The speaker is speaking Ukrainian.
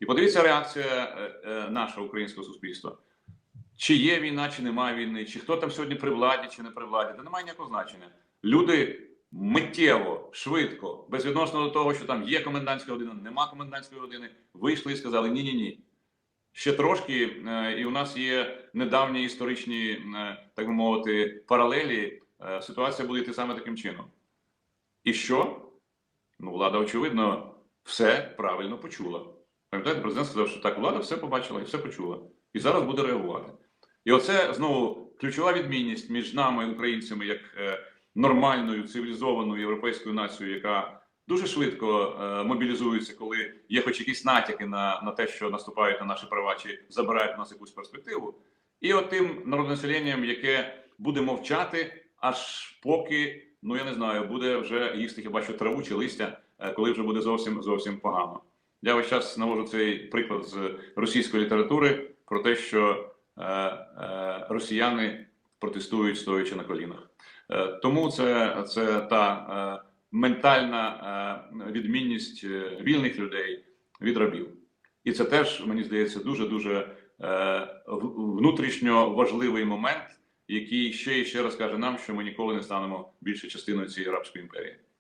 І подивіться реакція е, е, нашого українського суспільства. Чи є війна, чи немає війни, чи хто там сьогодні при владі, чи не при владі, це немає ніякого значення. Люди миттєво, швидко, безвідносно до того, що там є комендантська година, нема комендантської години, вийшли і сказали ні, ні, ні. Ще трошки, е, і у нас є недавні історичні, так би мовити, паралелі. Ситуація буде йти саме таким чином. І що? Ну, влада, очевидно, все правильно почула. Пам'ятаєте, президент сказав, що так, влада все побачила і все почула. І зараз буде реагувати. І оце знову ключова відмінність між нами, українцями, як е, нормальною цивілізованою європейською нацією, яка дуже швидко е, мобілізується, коли є хоч якісь натяки на, на те, що наступають на наші права чи забирають у нас якусь перспективу, і от тим народонаселенням, яке буде мовчати, аж поки, ну я не знаю, буде вже їсти хіба що траву чи листя, е, коли вже буде зовсім зовсім погано. Я весь час навожу цей приклад з російської літератури про те, що е, е, росіяни протестують стоячи на колінах. Е, тому це, це та ментальна відмінність вільних людей від рабів. І це теж, мені здається, дуже дуже внутрішньо важливий момент, який ще і ще раз каже нам, що ми ніколи не станемо більше частиною цієї рабської імперії.